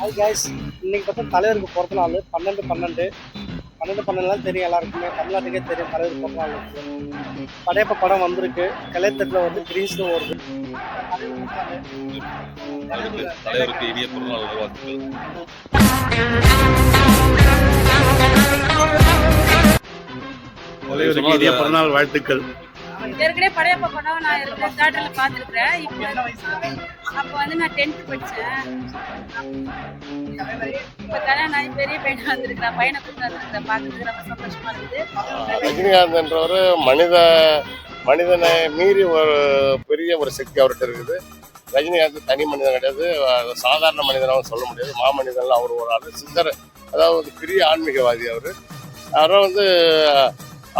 Hi guys. இன்னைக்கு பார்த்தா தலைவருக்கு பிறந்த நாள். பன்னெண்டு பன்னெண்டு. பன்னெண்டு பன்னெண்டுலாம் தெரியும் எல்லாருக்குமே. தமிழ்நாட்டுக்கே தெரியும் தலைவர் பிறந்த நாள். படையப்ப படம் வந்திருக்கு. கலைத்தட்டில் வந்து கிரீன்ஸும் வருது தலைவருக்கு இனிய பிறந்தநாள் தலைவருக்கு இனிய பிறந்தநாள் வாழ்த்துக்கள். ஏற்கனவே படையப்ப படம் நான் இருக்கிற தேட்டரில் பார்த்துருக்குறேன். இப்போ அப்போ வந்து நான் டென்த்து படித்தேன் இப்போ தானே நான் பெரிய பையனா வந்திருக்கிறேன். பையனை கூட்டு வந்திருக்கிறேன். பார்க்கறதுக்கு ரொம்ப சந்தோஷமாக இருக்குது. ரஜினிகாந்த்ன்றவர் மனித மனிதனை மீறி ஒரு பெரிய ஒரு சக்தி அவர்கிட்ட இருக்குது. ரஜினிகாந்த் தனி மனிதன் கிடையாது. சாதாரண மனிதனாகவும் சொல்ல முடியாது. மாமனிதன்லாம் அவர் ஒரு ஆள். சித்தர் அதாவது பெரிய ஆன்மீகவாதி அவர். அவரை வந்து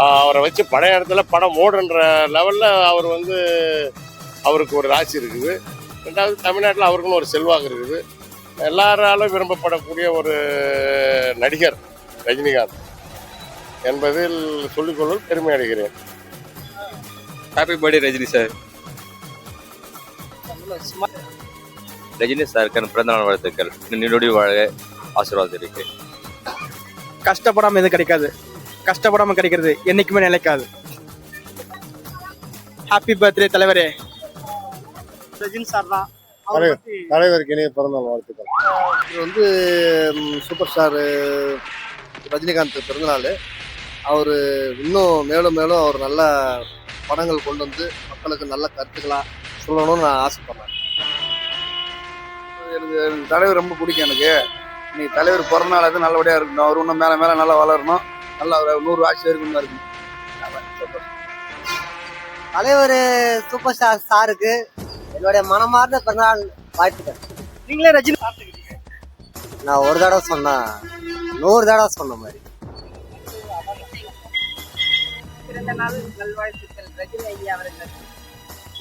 அவரை வச்சு பழைய இடத்துல படம் ஓடுன்ற லெவலில் அவர் வந்து அவருக்கு ஒரு ராசி இருக்குது. ரெண்டாவது தமிழ்நாட்டில் அவருக்குன்னு ஒரு செல்வாக்கு இருக்குது. எல்லாராலும் விரும்பப்படக்கூடிய ஒரு நடிகர் ரஜினிகாந்த் என்பதில் சொல்லிக்கொள்வது பெருமை அடைகிறேன். Happy birthday Rajini sir Rajini சாருக்கு பிறந்தநாள் வாழ்த்துக்கள். நின்றுடி வாழ ஆசீர்வாதம் இருக்கு. கஷ்டப்படாம எதுவும் கிடைக்காது. கஷ்டப்படாம கிடைக்கிறது என்னைக்குமே நிலைக்காது. ஹாப்பி பர்த்டே தலைவரே. ரஜினி சார் தான். தலைவர். தலைவருக்கு இனிய பிறந்தநாள் வாழ்த்துக்கள். இது வந்து சூப்பர் ஸ்டார் ரஜினிகாந்த் பிறந்தநாள். அவர் இன்னும் மேலும் மேலும் அவர் நல்ல படங்கள் கொண்டு வந்து மக்களுக்கு நல்ல கருத்துக்களாக சொல்லணும்னு நான் ஆசைப்படுறேன். எனக்கு தலைவர் ரொம்ப பிடிக்கும் எனக்கு. இன்னைக்கு தலைவர் பிறந்த நாள் அது நல்லபடியாக இருக்கணும். அவர் இன்னும் மேலே மேலே நல்லா வளரணும். நல்லா ஒரு நூறு ஆட்சி இருக்கணும் இருக்கணும் தலைவர் சூப்பர் ஸ்டார் சாருக்கு என்னுடைய மனமார்ந்த பிறந்தநாள் வாழ்த்துக்கள். நீங்களே ரஜினி பார்த்துக்கிட்டீங்க. நான் ஒரு தடவை சொன்னா நூறு தடவை சொன்ன மாதிரி. பிறந்த நாள் நல்வாழ்த்துக்கள் ரஜினி ஐயா அவர்கள்.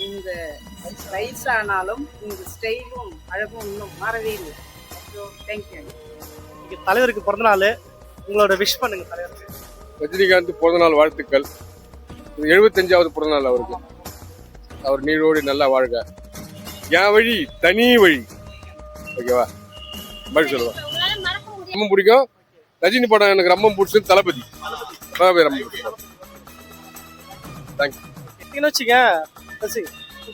இந்த வயசானாலும் இந்த ஸ்டைலும் அழகும் இன்னும் மாறவே இல்லை. தேங்க்யூ இன்னைக்கு தலைவருக்கு பிறந்த நாள் உங்களோட விஷ் பண்ணுங்க ரஜினிகாந்த் பிறந்தநாள் வாழ்த்துக்கள். இது எழுபத்தஞ்சாவது பிறந்தநாள் அவருக்கு. அவர் நீரோடு நல்லா வாழ்க. என் வழி தனி வழி. ஓகேவா? பதில் சொல்லுவேன் ரொம்ப பிடிக்கும். ரஜினி படம் எனக்கு ரொம்ப பிடிச்சது தளபதி. ரொம்ப பிடிக்கும். பார்த்தீங்கன்னு வச்சுங்க ரசிக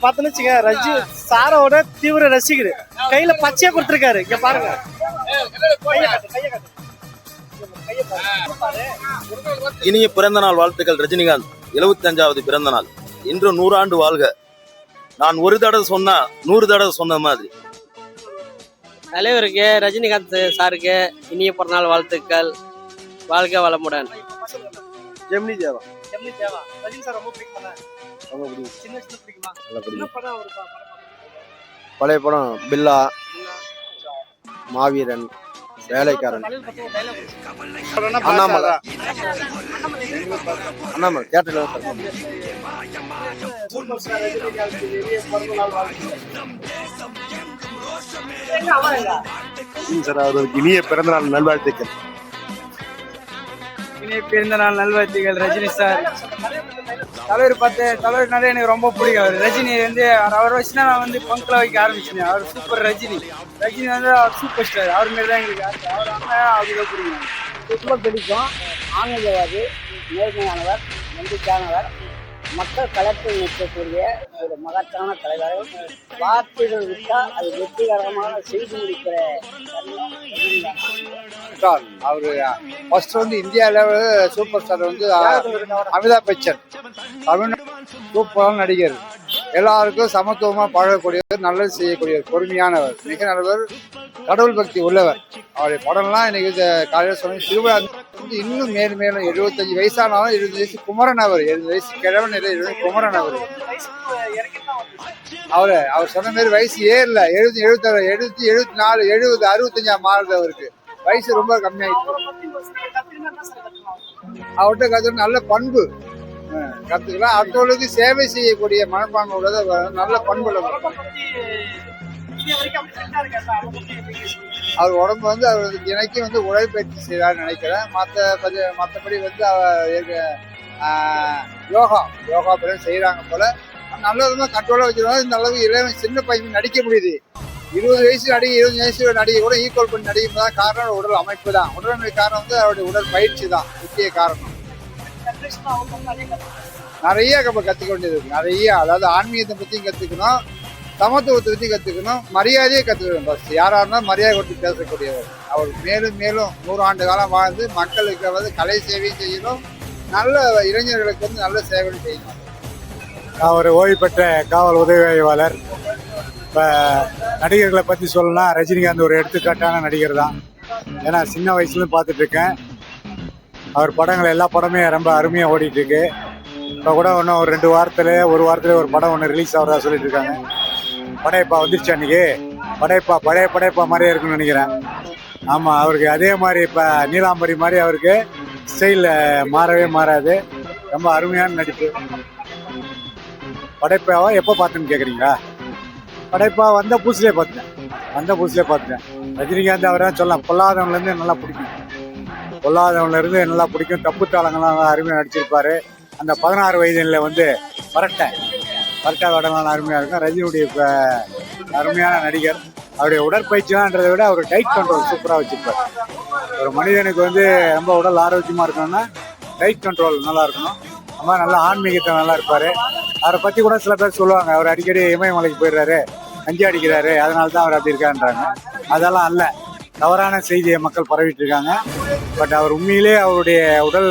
பார்த்தோன்னு வச்சுங்க ரஜி சாரோட தீவிர ரசிகர். கையில பச்சையா கொடுத்துருக்காரு. இங்க பாருங்க. இனிய பிறந்த நாள் வாழ்த்துக்கள் ரஜினிகாந்த். எழுபத்தஞ்சாவது பிறந்த நாள் இன்று நூறாண்டு வாழ்க. நான் ஒரு தடவை சொன்னா நூறு தடவை சொன்ன மாதிரி. தலைவருக்கு ரஜினிகாந்த் சாருக்கு இனிய பிறந்தநாள் வாழ்த்துக்கள். வாழ்க வளமுடன். ஜெமினி தேவா. தேவா. ரஜினி சார் ரொம்ப பிடிக்குமா ரொம்ப பிடிக்கும். சின்ன வயசுல பிடிக்குமா? நல்லா என்ன பிடிக்கும் படம் ஒரு படம் பார்த்திருக்கீங்க? பழைய படம் பில்லா. மாவீரன். வேலைக்காரன். அண்ணாமலை. அண்ணாமலை. எங்க? சார். அவருக்கு இனிய பிறந்தநாள் நல்வாழ்த்துக்கள். இனிய பிறந்த நாள் நல்வாழ்த்துக்கள் ரஜினி சார். தலைவர் பார்த்து தலைவர்னாலே எனக்கு ரொம்ப பிடிக்கும். அவர் ரஜினி வந்து அவர் வச்சுனா நான் வந்து பங்கில் வைக்க ஆரம்பிச்சேன் அவர் சூப்பர் ரஜினி. ரஜினி வந்து அவர் சூப்பர் ஸ்டார் அவர் மாரி தான் எங்களுக்கு ஆசை. அவர் அண்ணா அவருக்கு பிடிக்கும் ரொம்ப பிடிக்கும். ஆன்மீகவாதி நேர்மையானவர் நம்பிக்கையானவர். மக்கள் கலத்தில் நிற்கக்கூடிய ஒரு மகத்தான தலைவர் வார்த்தைகள் விட்டால் அது வெற்றிகரமாக செய்து முடிக்கிற ரஜினிகாந்த். அவர் ஃபர்ஸ்ட் வந்து இந்தியா லெவல் சூப்பர் ஸ்டார் வந்து அமிதாப் பச்சன். தமிழ் சூப்பரான நடிகர். எல்லாருக்கும் சமத்துவமா பழகக்கூடியவர் நல்லது செய்யக்கூடியவர் பொறுமையானவர் மிக நல்லவர் கடவுள் பக்தி உள்ளவர். அவருடைய படம்லாம் இன்னைக்கு காலையில் சொன்ன திருவிழா வந்து இன்னும் மேலும் மேலும் எழுபத்தஞ்சு வயசானாலும் எழுபது வயசு குமரன் அவர் எழுபது வயசு கிழவன் இல்லை எழுபது குமரன் அவர். வயசுக்கு அவரு அவர் சொன்ன மாதிரி வயசு ஏறல எழுபத்தி எழுபத்தாறு எழுபத்தி எழுபத்தி நாலு எழுபது அறுபத்தஞ்சா மாறுது அவருக்கு. வயசு ரொம்ப கம்மியாயிட்டு அவர்கிட்ட நல்ல பண்பு. கற்றுக்கலாம் கத்துக்கலாம். அடுத்தவர்களுக்கு சேவை செய்யக்கூடிய மனப்பான்மை உள்ளது நல்ல பண்புள்ள அவர் உடம்பு வந்து அவர் வந்து வந்து உடற்பயிற்சி செய்யறாருன்னு நினைக்கிறேன். மற்ற மற்றபடி வந்து அவர் யோகா யோகா பிறகு செய்கிறாங்க போல. நல்ல விதமாக கண்ட்ரோலா வச்சுருவாங்க. இந்த அளவுக்கு இளைஞன் சின்ன பையன் நடிக்க முடியுது. இருபது வயசு நடிகை இருபது வயசு நடிகை கூட ஈக்குவல் பண்ணி நடிக்கும் தான் காரணம் உடல் அமைப்பு தான். உடல் காரணம் வந்து அவருடைய உடல் பயிற்சி தான். முக்கிய காரணம். நிறைய நம்ம கற்றுக்க வேண்டியது இருக்கு. நிறைய அதாவது ஆன்மீகத்தை பற்றியும் கற்றுக்கணும் சமத்துவத்தை பற்றி கற்றுக்கணும் மரியாதையை கற்றுக்கணும் ஃபஸ்ட் யாராக இருந்தாலும் மரியாதை கொடுத்து பேசக்கூடியவர். அவர் மேலும் மேலும் நூறு ஆண்டு காலம் வாழ்ந்து மக்களுக்கு வந்து கலை சேவையும் செய்யணும். நல்ல இளைஞர்களுக்கு வந்து நல்ல சேவை செய்யணும். நான் ஒரு ஓய்வு பெற்ற காவல் உதவி ஆய்வாளர் இப்போ நடிகர்களை பற்றி சொல்லணும்னா ரஜினிகாந்த் ஒரு எடுத்துக்காட்டான நடிகர் தான். ஏன்னா சின்ன வயசுலேருந்து பார்த்துட்ருக்கேன் அவர் படங்கள் எல்லா படமே ரொம்ப அருமையாக ஓடிட்டுருக்கு இப்போ கூட ஒன்றும் ஒரு ரெண்டு வாரத்தில் ஒரு வாரத்தில் ஒரு படம் ஒன்று ரிலீஸ் ஆகிறதா சொல்லிட்டு இருக்காங்க படையப்பா வந்துருச்சு அன்னைக்கு படையப்பா பழைய படையப்பா மாதிரியே இருக்குன்னு நினைக்கிறேன். ஆமாம் அவருக்கு அதே மாதிரி இப்போ நீலாம்பரி மாதிரி அவருக்கு ஸ்டைலில் மாறவே மாறாது. ரொம்ப அருமையான நடிப்பு. படைப்பாவா எப்போ பார்த்தேன்னு கேட்குறீங்களா படைப்பா வந்த புதுசுலேயே பார்த்துட்டேன். வந்த புதுசுலேயே பார்த்துட்டேன். ரஜினிகாந்த் அவரை சொல்லலாம். பொல்லாதவன்லேருந்து நல்லா பிடிக்கும். பொல்லாதவன்லேருந்து நல்லா பிடிக்கும். தப்பு தாளங்கள்லாம் அருமையாக நடிச்சிருப்பாரு. அந்த பதினாறு வயதில் வந்து பரட்டை பரட்டை வடலாம் அருமையாக இருக்கும். ரஜினியுடைய இப்போ அருமையான நடிகர். அவருடைய உடற்பயிற்சிலான்றதை விட அவர் டைட் கண்ட்ரோல் சூப்பராக வச்சுருப்பார். ஒரு மனிதனுக்கு வந்து ரொம்ப உடல் ஆரோக்கியமாக இருக்கணும்னா டைட் கண்ட்ரோல் நல்லா இருக்கணும். ரொம்ப நல்லா ஆன்மீகத்தை நல்லா இருப்பார். அவரை பற்றி கூட சில பேர் சொல்லுவாங்க. அவர் அடிக்கடி இமயமலைக்கு போயிடுறாரு கஞ்சி அடிக்கிறாரு அதனால தான் அவர் அப்படி இருக்கான்றாங்க. அதெல்லாம் அல்ல. தவறான செய்தியை மக்கள் பரவிட்டு இருக்காங்க. பட் அவர் உண்மையிலே அவருடைய உடல்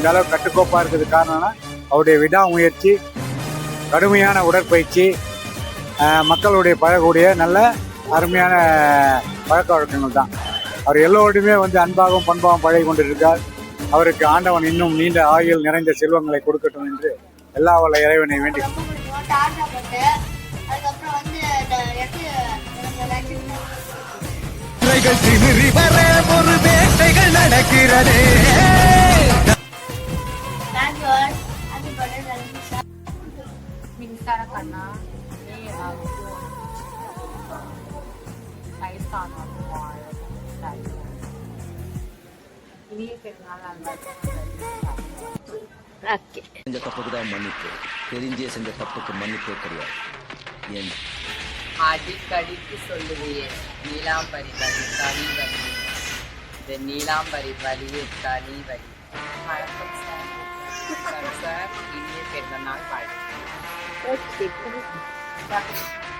இந்த அளவு கட்டுக்கோப்பாக இருக்கிறது காரணம்னா அவருடைய விடாமுயற்சி கடுமையான உடற்பயிற்சி மக்களுடைய பழகக்கூடிய நல்ல அருமையான பழக்க வழக்கங்கள் தான். அவர் எல்லோருமே வந்து அன்பாகவும் பண்பாகவும் பழகி கொண்டிருக்கார் அவருக்கு ஆண்டவன் இன்னும் நீண்ட ஆயுள் நிறைந்த செல்வங்களை கொடுக்கட்டும் என்று எல்லா வல்ல இறைவனை வேண்டிக் தப்புக்கு தான் மன்னிப்பு தெரிஞ்சே செஞ்ச தப்புக்கு மன்னிப்பு கிடையாது ஏன் அடிக்கடிக்கு சொல்லுவியே நீலாம்பரி வழி தனி வழி இந்த நீலாம்பரி வழியே தனி வழி வணக்கம் சார் இனிய பிறந்த நாள் வாழ்த்து ஓகே கட்டடமெல்லாம் பாஷா வந்தா பண்ணியும் பாரு